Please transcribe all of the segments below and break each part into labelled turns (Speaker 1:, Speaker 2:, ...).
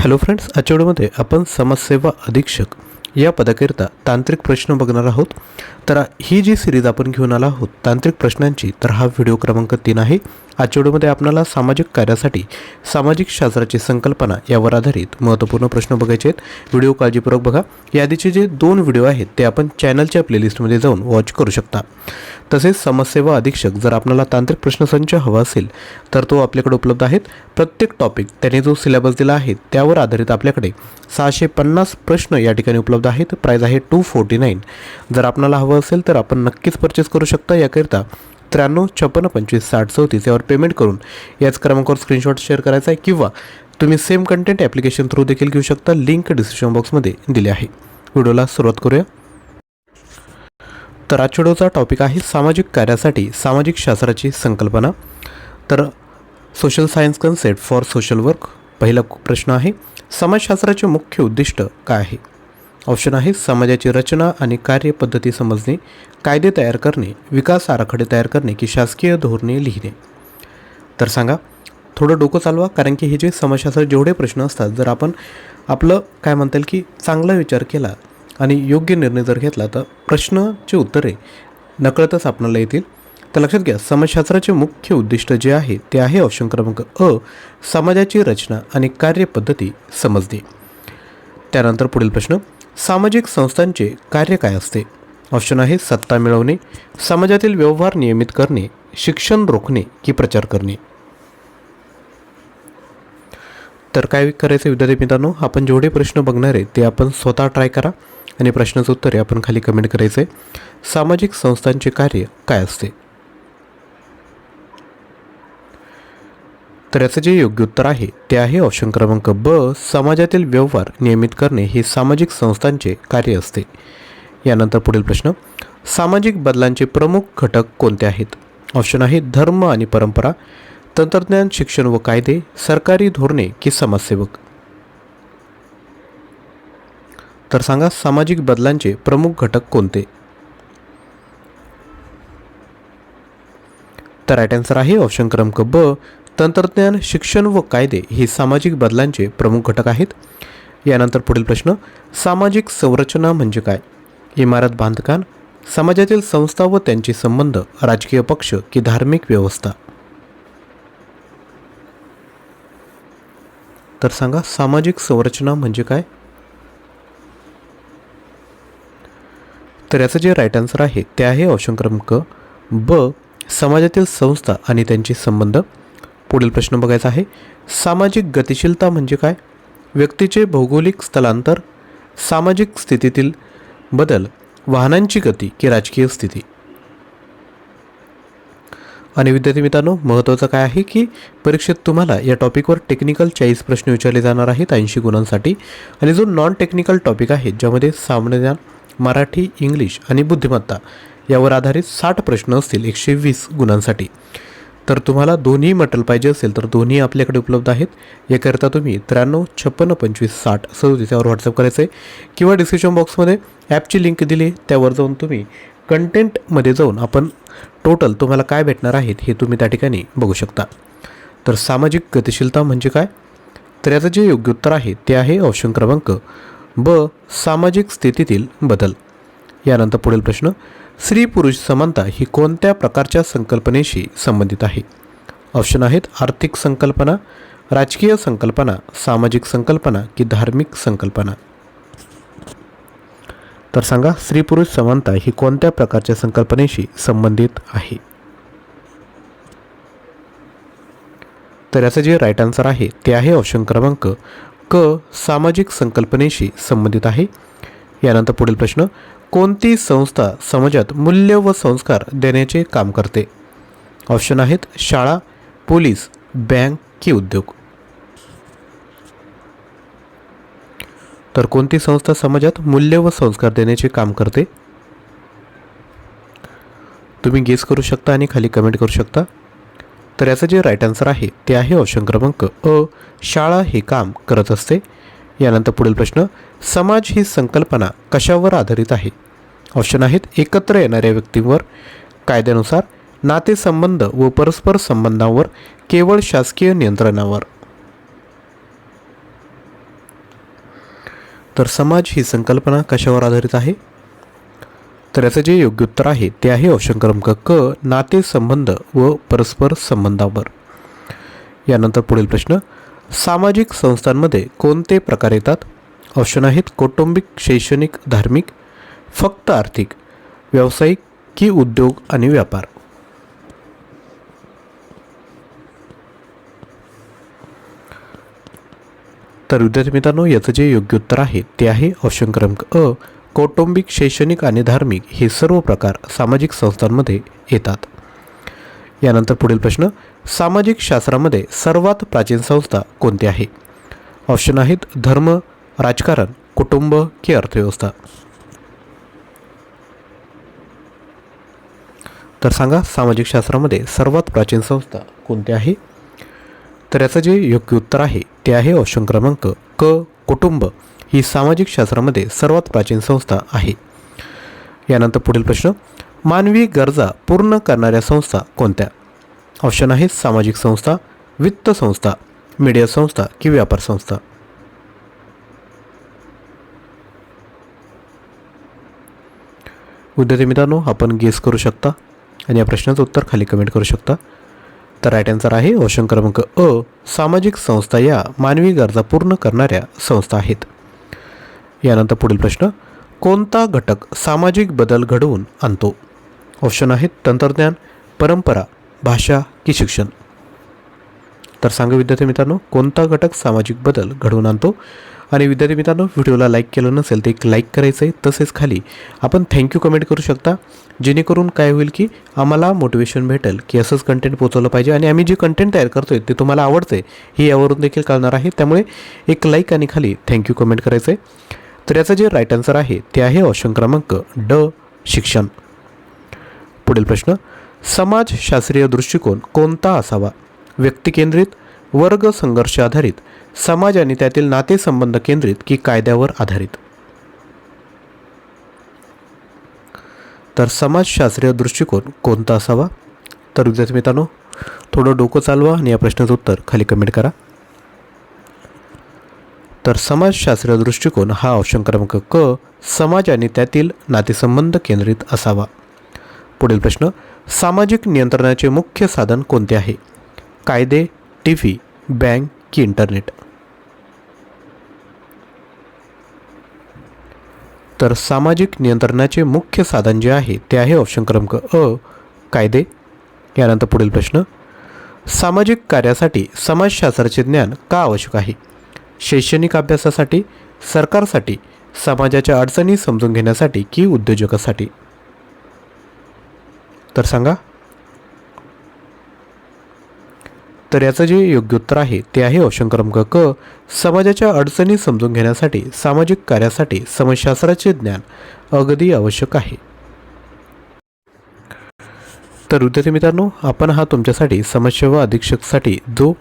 Speaker 1: Hello friends आजच्या व्हिडिओमध्ये आपण समाजसेवा अधीक्षक या पदाकरिता तांत्रिक प्रश्न बघणार आहोत. तर ही जी सिरीज आपण घेऊन आला आहोत तांत्रिक प्रश्नांची तर हा व्हिडिओ क्रमांक तीन आहे. आजच्या व्हिडिओमध्ये आपल्याला सामाजिक कार्यासाठी सामाजिक शास्त्राची संकल्पना यावर आधारित महत्त्वपूर्ण प्रश्न बघायचे आहेत. व्हिडिओ काळजीपूर्वक बघा. यादीचे जे दोन व्हिडिओ आहेत ते आपण चॅनलच्या प्लेलिस्टमध्ये जाऊन वॉच करू शकता. तसेच समाजसेवा अधीक्षक जर आपल्याला तांत्रिक प्रश्नसंच हवा असेल तर तो आपल्याकडे उपलब्ध आहेत. प्रत्येक टॉपिक त्याने जो सिलेबस दिला आहे त्यावर आधारित आपल्याकडे सहाशे पन्नास प्रश्न या ठिकाणी उपलब्ध आहेत. प्राईज आहे टू फोर्टी नाईन जर आपणाला हवं असेल तर आपण नक्कीच परचेस करू शकता. याकरिता त्र्याण्णव छप्पन्न पंचवीस साठ चौतीस यावर पेमेंट करून याच क्रमांकावर स्क्रीनशॉट शेअर करायचा आहे किंवा तुम्ही सेम कंटेंट ॲप्लिकेशन थ्रू देखील घेऊ शकता. लिंक डिस्क्रिप्शन बॉक्समध्ये दिली आहे. व्हिडिओला सुरुवात करूया. तर आजच्या व्हिडिओचा टॉपिक आहे सामाजिक कार्यासाठी सामाजिक शास्त्राची संकल्पना. तर social science concept for social work पहिला प्रश्न आहे समाजशास्त्राचे मुख्य उद्दिष्ट काय आहे? ऑप्शन आहे समाजाची रचना आणि कार्यपद्धती समजणे कायदे तयार करणे विकास आराखडे तयार करणे की शासकीय धोरणे लिहिणे. तर सांगा थोडं डोकं चालवा कारण की हे जे समाजशास्त्र जेवढे प्रश्न असतात जर आपण आपलं काय म्हणता येईल की चांगला विचार केला आणि योग्य निर्णय जर घेतला तर प्रश्नाचे उत्तरे नकळतच आपणाला येतील. तर लक्षात घ्या समाजशास्त्राचे मुख्य उद्दिष्ट जे आहे ते आहे ऑप्शन क्रमांक अ समाजाची रचना आणि कार्यपद्धती समजणे. त्यानंतर पुढील प्रश्न सामाजिक संस्थांचे कार्य काय असते? ऑप्शन आहे सत्ता मिळवणे समाजातील व्यवहार नियमित करणे शिक्षण रोखणे की प्रचार करणे. तर काय करायचं विद्यार्थी मित्रांनो? आपण जेवढे प्रश्न बघणार आहे ते आपण स्वतः ट्राय करा आणि प्रश्नाचं उत्तर आपण खाली कमेंट करायचं. आहे सामाजिक संस्थांचे कार्य काय असते? तर याचं जे योग्य उत्तर आहे ते आहे ऑप्शन क्रमांक ब समाजातील व्यवहार नियमित करणे हे सामाजिक संस्थांचे कार्य असते. यानंतर पुढील प्रश्न सामाजिक बदलांचे प्रमुख घटक कोणते आहेत? ऑप्शन आहे धर्म आणि परंपरा तंत्रज्ञान शिक्षण व कायदे सरकारी धोरणे की समाजसेवक. तर सांगा सामाजिक बदलांचे प्रमुख घटक कोणते? तर राईट आन्सर आहे ऑप्शन क्रमांक ब तंत्रज्ञान शिक्षण व कायदे हे सामाजिक बदलांचे प्रमुख घटक आहेत. यानंतर पुढील प्रश्न सामाजिक संरचना म्हणजे काय? इमारत बांधकाम समाजातील संस्था व त्यांचे संबंध राजकीय पक्ष की धार्मिक व्यवस्था? तर सांगा सामाजिक संरचना म्हणजे काय? तर याचं जे राईट आन्सर आहे ते आहे ऑप्शन क्रमांक ब समाजातील संस्था आणि त्यांचे संबंध. पुढील प्रश्न बघायचा आहे. सामाजिक गतिशीलता म्हणजे काय? व्यक्तीचे भौगोलिक स्थलांतर सामाजिक स्थितीतील बदल वाहनांची गती की राजकीय स्थिती? आणि विद्यार्थी मित्रांनो महत्त्वाचं काय आहे की परीक्षेत तुम्हाला या टॉपिकवर टेक्निकल चाळीस प्रश्न विचारले जाणार आहेत ऐंशी गुणांसाठी. आणि जो नॉन टेक्निकल टॉपिक आहे ज्यामध्ये सामान्य ज्ञान मराठी इंग्लिश आणि बुद्धिमत्ता यावर आधारित साठ प्रश्न असतील एकशे वीस गुणांसाठी. तर तुम्हाला दोन्ही मटल पाहिजे असेल तर दोन्ही आपल्याकडे उपलब्ध आहेत. याकरिता तुम्ही त्र्याण्णव छप्पन्न पंचवीस साठ सदोतीस यावर व्हॉट्सअप करायचं आहे किंवा डिस्क्रिप्शन बॉक्समध्ये ॲपची लिंक दिली त्यावर जाऊन तुम्ही कंटेंटमध्ये जाऊन आपण टोटल तुम्हाला काय भेटणार आहेत हे तुम्ही त्या ठिकाणी बघू शकता. तर सामाजिक गतिशीलता म्हणजे काय? तर याचं जे योग्य उत्तर आहे ते आहे ऑप्शन क्रमांक ब सामाजिक स्थितीतील बदल. यानंतर पुढील प्रश्न स्त्री पुरुष समानता ही कोणत्या प्रकारच्या संकल्पनेशी संबंधित आहे? ऑप्शन आहेत आर्थिक संकल्पना राजकीय संकल्पना सामाजिक संकल्पना की धार्मिक संकल्पना. तर सांगा स्त्री पुरुष समानता ही कोणत्या प्रकारच्या संकल्पनेशी संबंधित आहे? तर याचं जे राईट आन्सर आहे ते आहे ऑप्शन क्रमांक क सामाजिक संकल्पनेशी संबंधित आहे. यानंतर पुढील प्रश्न कोणती संस्था समाजात मूल्य व संस्कार देण्याचे काम करते? ऑप्शन आहेत शाळा पोलीस बँक की उद्योग. तर कोणती संस्था समाजात मूल्य व संस्कार देण्याचे काम करते? तुम्ही गेस करू शकता आणि खाली कमेंट करू शकता. तर याचं जे राईट आन्सर आहे ते आहे ऑप्शन क्रमांक अ. शाळा हे काम करत असते. यानंतर पुढील प्रश्न समाज ही संकल्पना कशावर आधारित आहे? ऑप्शन आहेत एकत्र येणाऱ्या व्यक्तींवर कायद्यानुसार नातेसंबंध व परस्पर संबंधांवर केवळ शासकीय नियंत्रणावर. तर समाज ही संकल्पना कशावर आधारित आहे? तर याचं जे योग्य उत्तर आहे ते आहे ऑप्शन क्रमांक क नातेसंबंध व परस्पर संबंधावर. यानंतर पुढील प्रश्न सामाजिक संस्थांमध्ये कोणते प्रकार येतात? ऑप्शन आहेत कौटुंबिक शैक्षणिक धार्मिक फक्त आर्थिक व्यावसायिक की उद्योग आणि व्यापार. तर विद्यार्थी मित्रांनो याचं जे योग्य उत्तर आहे ते आहे ऑप्शन क्रमांक अ कौटुंबिक शैक्षणिक आणि धार्मिक हे सर्व प्रकार सामाजिक संस्थांमध्ये येतात. यानंतर पुढील प्रश्न सामाजिक शास्त्रामध्ये सर्वात प्राचीन संस्था कोणती आहे? ऑप्शन आहेत धर्म राजकारण कुटुंब की अर्थव्यवस्था. तर सांगा सामाजिक शास्त्रामध्ये सर्वात प्राचीन संस्था कोणती आहे? तर याचं जे योग्य उत्तर आहे ते आहे ऑप्शन क्रमांक क कुटुंब. ही सामाजिक शास्त्रामध्ये सर्वात प्राचीन संस्था आहे. यानंतर पुढील प्रश्न मानवी गरजा पूर्ण करणाऱ्या संस्था कोणत्या? ऑप्शन आहेत सामाजिक संस्था वित्त संस्था मीडिया संस्था की व्यापार संस्था. विद्यार्थी मित्रांनो आपण गेस करू शकता आणि या प्रश्नाचं उत्तर खाली कमेंट करू शकता. तर राईट आन्सर आहे ऑप्शन क्रमांक अ सामाजिक संस्था या मानवी गरजा पूर्ण करणाऱ्या संस्था आहेत. यानंतर पुढील प्रश्न कोणता घटक सामाजिक बदल घडवून आणतो? ऑप्शन आहेत तंत्रज्ञान परंपरा भाषा की शिक्षण? तर सांगा विद्यार्थी मित्रांनो कोणता घटक सामाजिक बदल घडवून आणतो? आणि विद्यार्थी मित्रांनो व्हिडिओला लाईक केलं नसेल तर एक लाईक करायचं आहे तसेच खाली आपण थँक्यू कमेंट करू शकता जेणेकरून काय होईल की आम्हाला मोटिवेशन भेटेल की असंच कंटेंट पोचवलं पाहिजे. आणि आम्ही जे कंटेंट तयार करतो आहे ते तुम्हाला आवडतं आहे हे यावरून देखील कळणार आहे. त्यामुळे एक लाईक आणि खाली थँक्यू कमेंट करायचं आहे तर याचं जे राईट आन्सर आहे ते आहे ऑप्शन क्रमांक ड शिक्षण. पुढील प्रश्न समाजशास्त्रीय दृष्टिकोन कोणता असावा? व्यक्तिकेंद्रित वर्ग संघर्ष आधारित समाज आणि त्यातील नातेसंबंध केंद्रित की कायद्यावर आधारित? तर समाजशास्त्रीय दृष्टिकोन कोणता असावा? तर विद्यार्थी मित्रांनो थोडं डोकं चालवा आणि या प्रश्नाचं उत्तर खाली कमेंट करा. तर समाजशास्त्रीय दृष्टिकोन हा ऑप्शन क्रमांक क समाज आणि त्यातील नातेसंबंध केंद्रित असावा. पुढील प्रश्न सामाजिक नियंत्रणाचे मुख्य साधन कोणते आहे? कायदे टी व्ही बँक की इंटरनेट? तर सामाजिक नियंत्रणाचे मुख्य साधन जे आहे ते आहे ऑप्शन क्रमांक अ कायदे. यानंतर पुढील प्रश्न. सामाजिक कार्यासाठी समाजशास्त्राचे ज्ञान का आवश्यक आहे? शैक्षणिक अभ्यासासाठी सरकारसाठी समाजाच्या अडचणी समजून घेण्यासाठी की उद्योजकासाठी? तर सांगा. तर याचं जे योग्य उत्तर आहे ते आहे ऑप्शन क्रमांक क समाजाच्या अडचणी समजून घेण्यासाठी सामाजिक कार्यासाठी समाजशास्त्राचे ज्ञान अगदी आवश्यक आहे. तर विद्यार्थी मित्रांनो आपण हा तुमच्यासाठी समाजसेवा अधीक्षकसाठी जो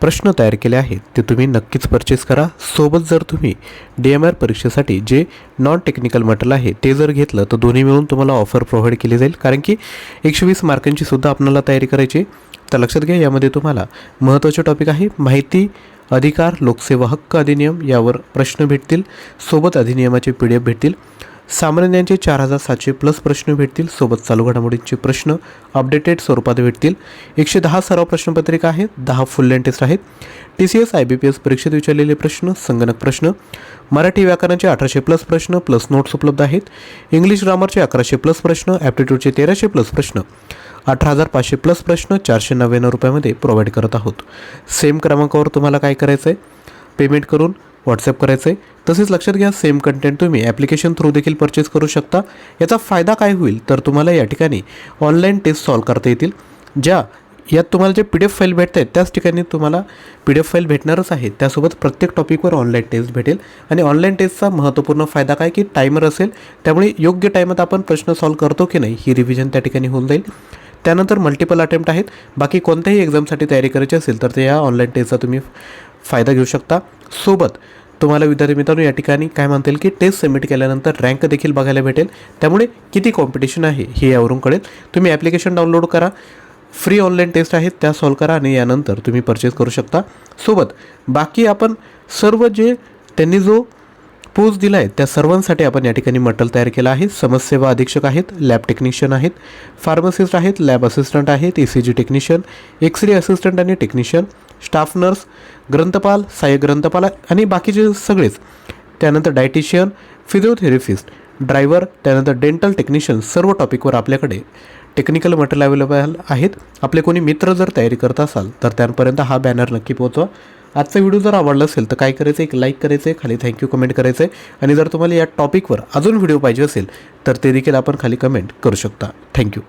Speaker 1: प्रश्न तयार केले आहेत ते तुम्ही नक्कीच परचेस करा. सोबत जर तुम्ही डी एम आर परीक्षेसाठी जे नॉन टेक्निकल मटेरियल आहे ते जर घेतलं तर दोन्ही मिळून तुम्हाला ऑफर प्रोव्हाइड केली जाईल. कारण की एकशे वीस मार्कांची सुद्धा आपल्याला तयारी करायची तर लक्षात घ्या यामध्ये तुम्हाला महत्त्वाचे टॉपिक आहे माहिती अधिकार लोकसेवा हक्क अधिनियम यावर प्रश्न भेटतील. सोबत अधिनियमाचे पी डी एफ भेटतील. सामान्यांचे चार हजार सातशे प्लस प्रश्न भेटतील. सोबत चालू घडामोडींचे प्रश्न अपडेटेड स्वरूपात भेटतील. एकशे दहा सराव प्रश्नपत्रिका आहेत. दहा फुल लेन टेस्ट आहेत. T C S I B P S परीक्षेत विचारलेले प्रश्न संगणक प्रश्न मराठी व्याकरणाचे अठराशे प्लस प्रश्न प्लस नोट्स उपलब्ध आहेत. इंग्लिश ग्रामरचे अकराशे प्लस प्रश्न ॲप्टिट्यूडचे तेराशे प्लस प्रश्न अठरा हजार पाचशे प्लस प्रश्न चारशे नव्याण्णव रुपयामध्ये प्रोव्हाइड करत आहोत. सेम क्रमांकावर तुम्हाला काय करायचं आहे पेमेंट करून व्हॉट्सअप करायचं आहे तसेच लक्षात घ्या सेम कंटेंट तुम्ही ॲप्लिकेशन थ्रू देखील परचेस करू शकता. याचा फायदा काय होईल? तर तुम्हाला या ठिकाणी ऑनलाईन टेस्ट सॉल्व करता येतील. ज्या यात तुम्हाला J P D F file भेटत आहेत त्याच ठिकाणी तुम्हाला पी डी एफ फाईल भेटणारच आहे. त्यासोबत प्रत्येक टॉपिकवर ऑनलाईन टेस्ट भेटेल. आणि ऑनलाईन टेस्टचा महत्त्वपूर्ण फायदा काय? की टायमर असेल. त्यामुळे योग्य टायमात आपण प्रश्न सॉल्व करतो की नाही ही रिव्हिजन त्या ठिकाणी होऊन जाईल. त्यानंतर मल्टिपल अटेम्प्ट आहेत. बाकी कोणत्याही एक्झामसाठी तयारी करायची असेल तर ते या ऑनलाईन टेस्टचा तुम्ही फायदा घेऊ शकता. सोबत तुम्हाला विद्यार्थी मित्रांनो या ठिकाणी काय म्हणता येईल की टेस्ट सबमिट केल्यानंतर रँक देखील बघायला भेटेल. त्यामुळे किती कॉम्पिटिशन आहे हे यावरून कळेल. तुम्ही ॲप्लिकेशन डाउनलोड करा. फ्री ऑनलाईन टेस्ट आहेत त्या सॉल्व करा आणि यानंतर तुम्ही परचेस करू शकता. सोबत बाकी आपण सर्व जे त्यांनी जो पोज दिला आहे त्या सर्वांसाठी आपण या ठिकाणी मटेरियल तयार केला आहे. समाजसेवा अधीक्षक आहेत लॅब टेक्निशियन आहेत फार्मासिस्ट आहेत लॅब असिस्टंट आहेत E C G technician x ray assistant आणि टेक्निशियन स्टाफ नर्स ग्रंथपाल सहाय्यक ग्रंथपाल आणि बाकीचे सगळेच. त्यानंतर डायटिशियन फिजिओथेरपिस्ट ड्रायव्हर त्यानंतर डेंटल टेक्निशियन सर्व टॉपिकवर आपल्याकडे टेक्निकल मटेरियल अवेलेबल आहेत. आपले कोणी मित्र जर तयारी करत असाल तर त्यांपर्यंत हा बॅनर नक्की पोहोचवा. आजचा व्हिडिओ जर आवडला असेल तर काय करायचं एक लाईक करायचं आहे खाली थँक्यू कमेंट करायचं आहे आणि जर तुम्हाला या टॉपिकवर अजून व्हिडिओ पाहिजे असेल तर ते देखील आपण खाली कमेंट करू शकता. थँक्यू